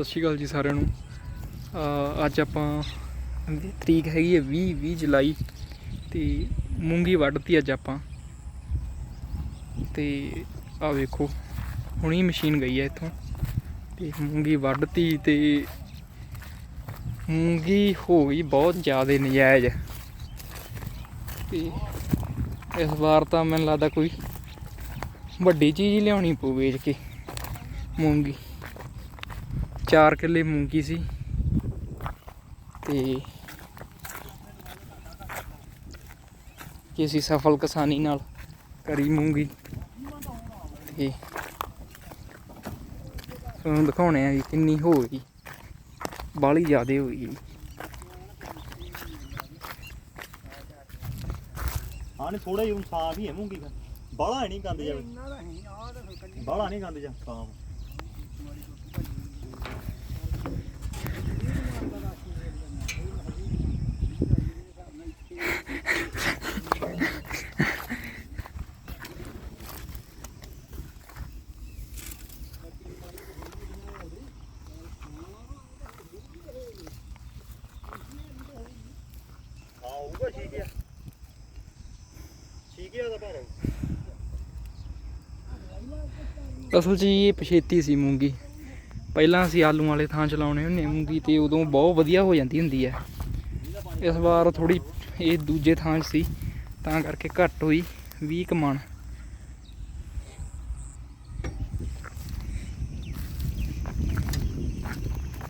ਸਤਿ ਸ਼੍ਰੀ ਅਕਾਲ ਜੀ ਸਾਰਿਆਂ ਨੂੰ। ਅੱਜ ਆਪਾਂ ਤਰੀਕ ਹੈਗੀ ਹੈ 20 20 ਜੁਲਾਈ ਤੇ ਮੂੰਗੀ ਵੱਢਤੀ ਅੱਜ ਆਪਾਂ। ਤੇ ਆ ਵੇਖੋ, ਹੁਣੀ ਮਸ਼ੀਨ ਗਈ ਹੈ ਇੱਥੋਂ। ਤੇ ਮੂੰਗੀ ਵੱਢਤੀ ਤੇ ਮੂੰਗੀ ਹੋ ਗਈ ਬਹੁਤ ਜ਼ਿਆਦਾ ਨਜਾਇਜ਼। ਤੇ ਇਸ ਵਾਰ ਤਾਂ ਮੈਨੂੰ ਲੱਗਦਾ ਕੋਈ ਵੱਡੀ ਚੀਜ਼ ਲਿਆਉਣੀ ਪਊ ਵੇਚ ਕੇ ਮੂੰਗੀ। 4 ਕਿੱਲੇ ਮੂੰਗੀ ਸੀ। ਤੇ ਕਿਸੇ ਸਫਲ ਕਿਸਾਨੀ ਨਾਲ ਕਰੀ ਮੂੰਗੀ। ਤੇ ਤੁਹਾਨੂੰ ਦਿਖਾਉਣੇ ਆ ਵੀ ਕਿੰਨੀ ਹੋ ਗਈ। ਬਾਲੀ ਜ਼ਿਆਦੇ ਹੋ ਗਈ। ਹਾਂ ਥੋੜਾ ਜਿਹਾ ਸਾਫ਼ ਹੀ ਹੈ ਮੂੰਗੀ ਦਾ ਬਾਲਾ ਨਹੀਂ ਗੰਦ ਜਾਵੇ ਬਾਲਾ ਨਹੀਂ ਗੰਦ ਜਾ ਸਾਫ਼ ਹਾਂ ਹੋਊਗਾ ਠੀਕ ਦਾ ਭਾਰ ਅਸਲ 'ਚ ਇਹ ਪਛੇਤੀ ਸੀ ਮੂੰਗੀ। ਪਹਿਲਾਂ ਅਸੀਂ ਆਲੂ ਵਾਲੇ ਥਾਂ ਚਲਾਉਣੇ ਹੁੰਦੇ ਮੂੰਗੀ ਤੇ ਉਦੋਂ ਬਹੁਤ ਵਧੀਆ ਹੋ ਜਾਂਦੀ ਹੁੰਦੀ ਹੈ ਇਸ ਵਾਰ ਥੋੜੀ ਇਹ ਦੂਜੇ ਥਾਂ 'ਚ ਸੀ, ਤਾਂ ਕਰਕੇ ਘੱਟ ਹੋਈ। 20 ਕਮਣ